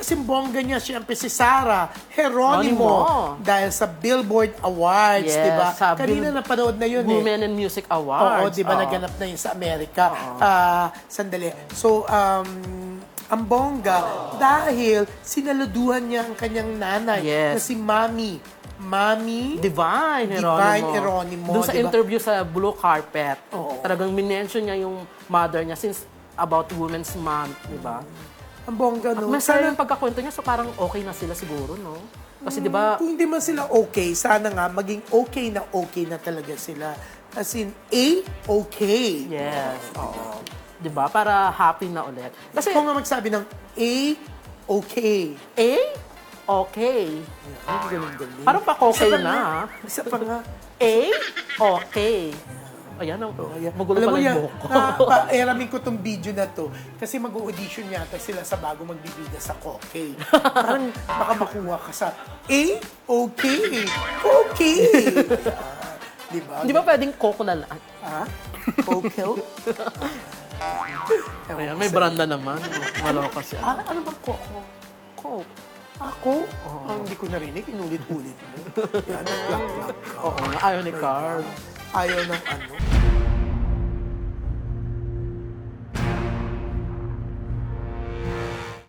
kasi bongga niya, siyempre si Sarah Geronimo, Geronimo. dahil sa Billboard Awards, Yes, di ba? sa Kanina Bill- napanood na yun eh. Women in Music Oo, Awards. di ba Oo. naganap na yun sa Amerika? Ah, sandali. So, um, ang bongga, dahil sinaluduhan niya ang kanyang nanay Yes. na si Mami. Mami? Divine Geronimo. Divine Geronimo, Doon sa diba? interview sa Blue Carpet, Oo. talagang minention niya yung mother niya since about Women's Month, di ba? Ang bongga, no? Mas sana yung pagkakwento niya, so parang okay na sila siguro, no? Kasi di ba, Kung hindi man sila okay, sana nga maging okay na okay na talaga sila. As in, A, okay. yes, oo. Di ba? Para happy na ulit. Kasi, Kung nga magsabi ng A, okay. eh, okay. Ay, galing-galing. Parang pa-okay na. Isa pa nga. Eh, okay. Ayan, ang Ayan. magulo Alam pala yung buhok ko. na-paeramin ko tong video na to kasi mag-audition yata sila sa bago magbibida sa Koke. Parang baka makuha ka sa A, okay, okay. Ayan. Di ba? Di ba pwedeng coco na lang? Ha? Okay? Ayan, may brand na naman. Maloka siya. Ah, ano bang Coco? Coke. Ako? Ah, hindi ko narinig. Inulit-ulit mo. Yan, plak-plak. Oo, nga, ayaw ni Carl. Ayaw ng ano.